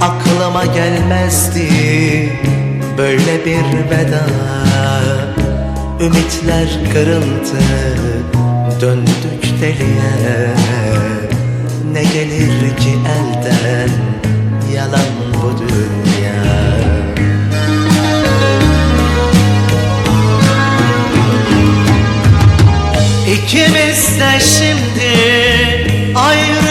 Aklıma gelmezdi. Böyle bir veda. Ümitler kırıldı Döndük deliye. Ne gelir ki elden Yalan bu dünya? İkimiz de şimdi ayrı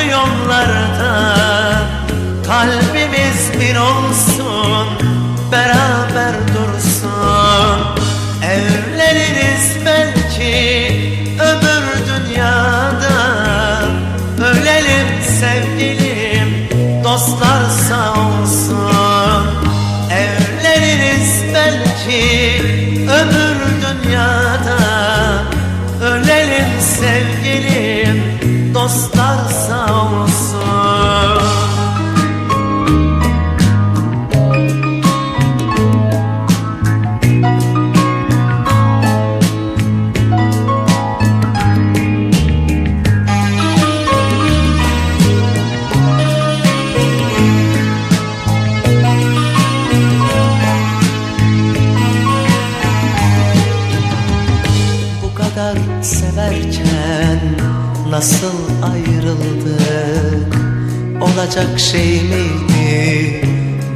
Olacak şey miydi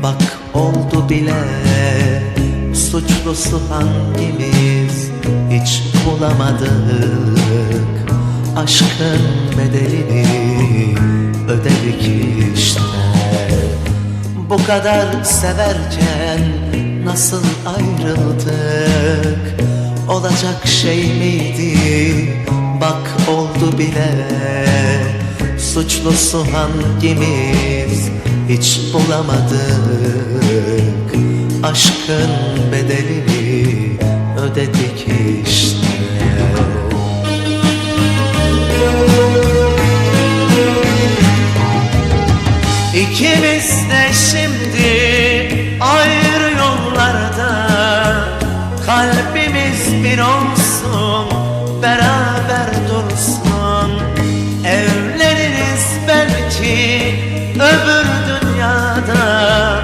bak oldu bile. Suçlusu hangimiz? Hiç bulamadık. Aşkın bedelini ödedik işte. Bu kadar severken nasıl ayrıldık? Olacak şey miydi? Bak oldu bile Suçlusu hangimiz hiç bulamadık Aşkın bedelini. Ödedik işte. İkimiz de şimdi dünyada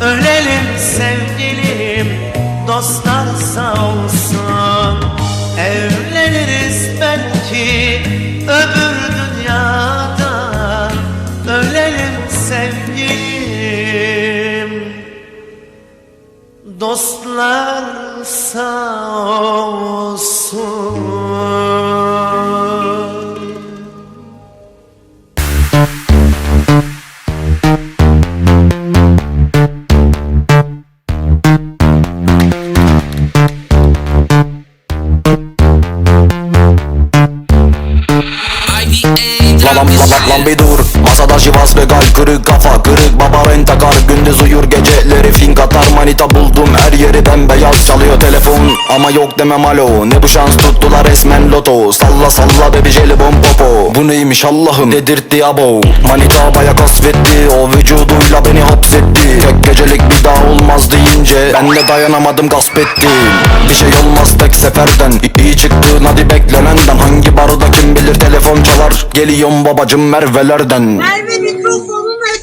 Ölelim sevgilim, dostlar sağ olsun. Evleniriz belki öbür dünyada. Ölelim sevgilim. Dostlar sağ olsun kırık kafa Kırık baba ben takar. Gündüz uyur geceleri fink atar. Manita buldum her yeri bembeyaz Çalıyor telefon. Ama yok demem alo Ne bu şans? Tuttular resmen loto. Salla salla bebi jelibon popo. Bu neymiş Allah'ım? Dedirtti abo. Manita baya kasvetti. O vücuduyla beni hapsetti. Tek gecelik bir daha olmaz deyince Ben de dayanamadım gasp ettim. Bir şey olmaz tek seferden. İyi çıktın hadi beklenenden. Hangi barda kim bilir telefon çalar? Geliyorum babacım Merve'lerden. Merve mikrofonunu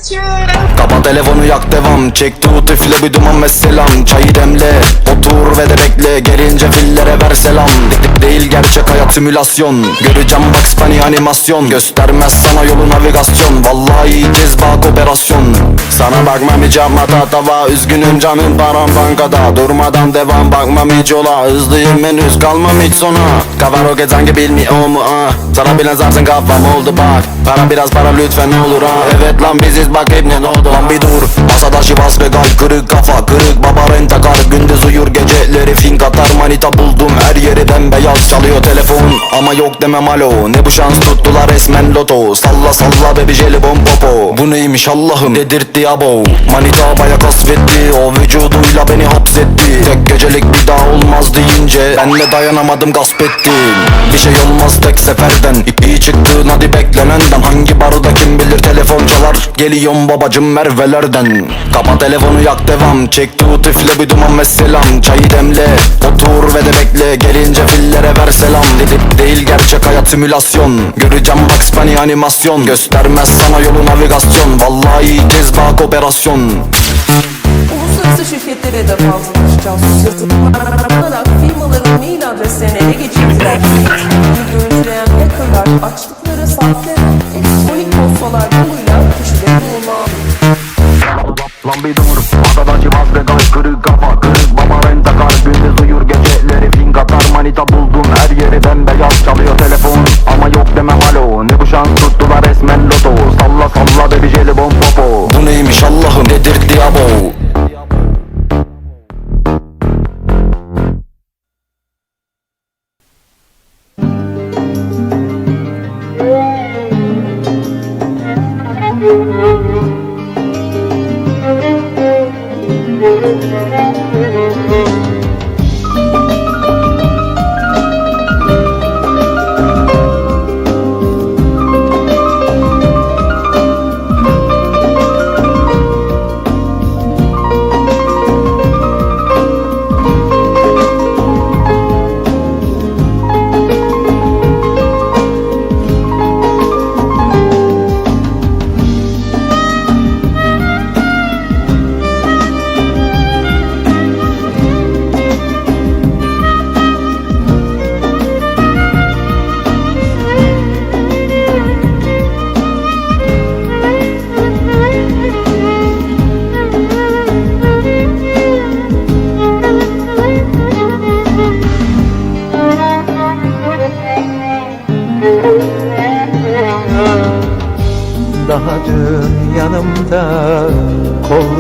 Richard! Kapa telefonu yak devam. Çekti o tifle bir duman ve Çayı demle otur ve de bekle. Gelince fillere ver selam. De- Değil gerçek hayat simülasyon. Göreceğim Bugs Bunny animasyon. Göstermez sana yolu navigasyon. Vallahi yiyeceğiz bak operasyon. Sana bakmam hiç yapma tatava Üzgünüm canım param bankada. Durmadan devam bakmam hiç yola. Hızlıyım henüz kalmam hiç sona. Kafa roket sanki bilmiyor mu ah? Sana bilen zaten kafam oldu bak. Para biraz para lütfen olur ha Evet lan biziz bak hep ne oldu Lan bir dur. Masada şivas ve gal kırık kafa Kırık baba rentakar Gündüz uyur geceleri fink atar Manita buldum her yeri bembeyaz Çalıyor telefon ama yok demem alo. Ne bu şans tuttular resmen loto. Salla salla baby jelibon popo. Bu neymiş Allah'ım? Dedirtti abo. Manita baya kasvetti O vücuduyla beni hapsetti. Tek gecelik bir daha olmaz deyince Ben de dayanamadım gasp ettim. Bir şey olmaz tek seferden. İyi çıktın hadi beklenenden Hangi barda kim bilir telefon çalar. Geliyorum babacım Merve'lerden. Kapa telefonu yak devam. Çekti o tifle bir duman ve selam. Çayı demle otur ve de bekle. Gelince fillere ver selam. Dedik değil gerçek hayat simülasyon. Göreceğim Bugs Bunny animasyon. Göstermez sana yolu navigasyon. Vallahi tez bak operasyon Uluslararası şirketlere de fazla çalışacağız. Kullanarak firmaların mail adreslerini ele geçirdiler. Görüntüleyen hackerlar açtıkları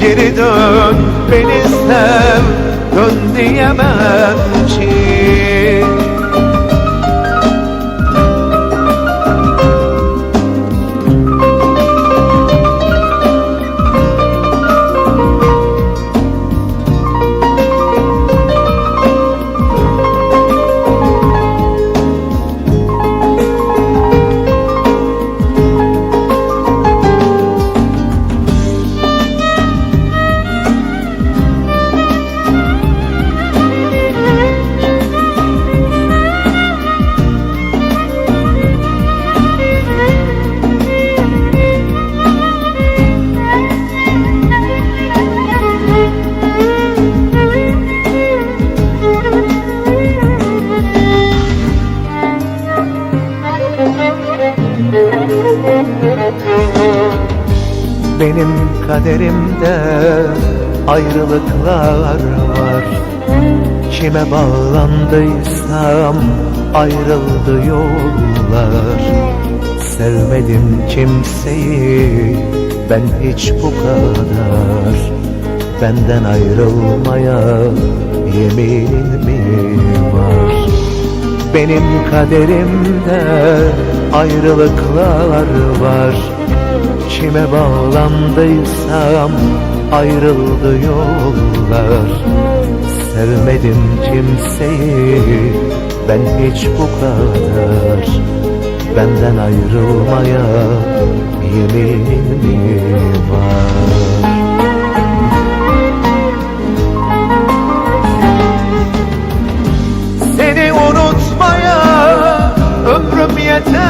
Geri dön beni sev dön diyemem ki Benim kaderimde ayrılıklar var. Kime bağlandıysam ayrıldı yollar. Sevmedim kimseyi ben hiç bu kadar. Benden ayrılmaya yeminim mi var. Benim kaderimde ayrılıklar var Kime bağlandıysam ayrıldı yollar. Sevmedim kimseyi ben hiç bu kadar. Benden ayrılmaya yeminim mi var. Seni unutmaya ömrüm yeter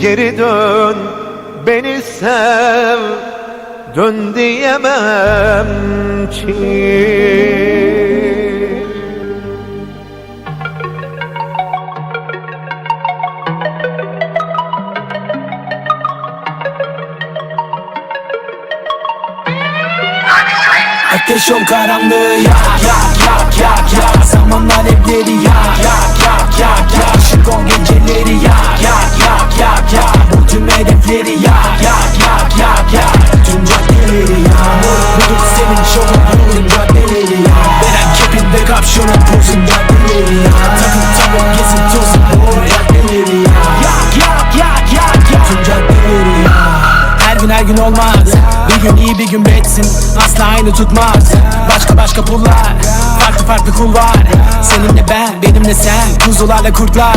Geri dön beni sev dön diyemem ki. Ateş ol karanlığı yak yak yak yak Asla aynı tutmaz. Başka başka pullar Farklı farklı kul var Seninle ben, benimle sen Kuzularla kurtlar.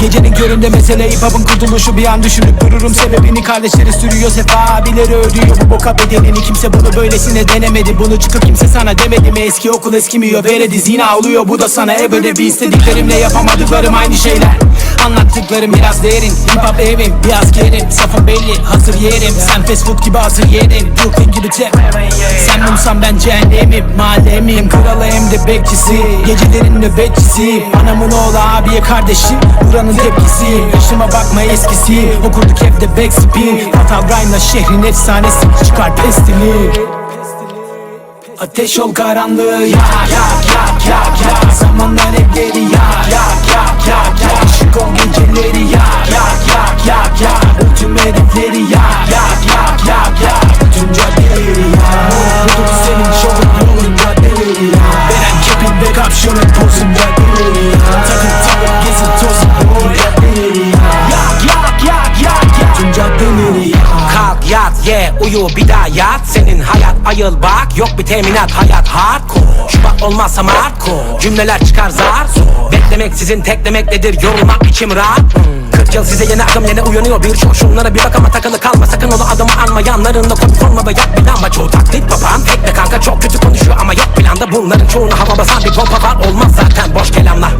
Gecenin köründe mesele hip hop'un kurtuluşu. Bir an düşünüp dururum sebebini. Kardeşleri sürüyor sefa abileri ödüyor. Bu boka bedelini kimse bunu böylesine denemedi. Bunu çıkıp kimse sana demedi mi? Eski okul eskimiyor veredi zina oluyor. Bu da sana ev ödevi. İstediklerimle yapamadıklarım aynı şeyler. Anlattıklarım biraz derin. Hip hop evim bir askerim Safım belli hazır yerim. Sen fast food gibi hazır yerim Brooklyn gibi tep Sen mumsan ben cehennemim. Mahallemim. Kralı hem de bekçisi Gecelerin nöbetçisi Anamın oğlu abiye kardeşim Buranın tepkisi Yaşıma bakma eskisi Okurduk evde backspin Fatal Rhyme'la şehrin efsanesi Çıkar pestini Ateş ol karanlığı yak yak yak yak yak Zamanlar evleri yak yak yak yak yak Işık ol geceleri yak yak yak yak yak tüm hedefleri yak yak yak yak yak Tüm caddeleri yak kapşonun pozun caddeleri yak Takım takım gezin tozun bu caddeleri yak Yak yak yak yak. Tüm caddeleri yak Kalk yat ye uyu bir daha yat. Senin hayat ayıl bak. Yok bir teminat hayat hardcore Şubat olmazsa hardcore Cümleler çıkar zar. Beklemek sizin teklemek nedir? Yorulmak içim rahat. Hmm. 40 yıl size yeni akım yine uyanıyor. Birçok şunlara bir bak ama takılı kalma. Sakın ola adımı anma. Yanlarında komik olma ve yap bir lamba çoğu taklit baban Tekne kanka. Çok kötü konuşuyor ama yok planda bunların çoğunu hava basan bir pompa var. Olmaz zaten boş kelamlar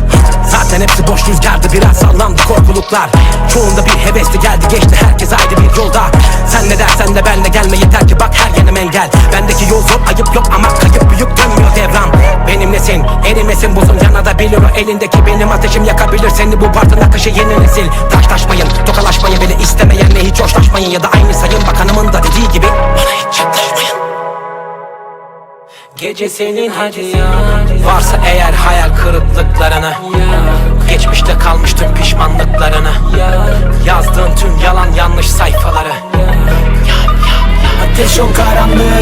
Zaten hepsi boş rüzgardı biraz sallandı korkuluklar. Çoğunda bir hevesli geldi geçti herkes ayrı bir yolda. Sen ne dersen de benle gelme yeter ki bak her yanım engel. Bendeki yol zor ayıp yok ama kayıp büyük dönmüyor devran. Benimlesin erimesin buzun yanabilir o elindeki benim ateşim yakabilir seni. Bu partın akışı yeni nesil Taşlaşmayın tokalaşmayın bile istemeyenle hiç hoşlaşmayın Ya da aynı sayın bakanımın da dediği gibi bana hiç yaklaşmayın. Gece senin hadi ya. Varsa eğer hayal kırıklıklarını Geçmişte kalmış tüm pişmanlıklarını Yazdığın tüm yalan yanlış sayfaları. Ateş ol karanlığı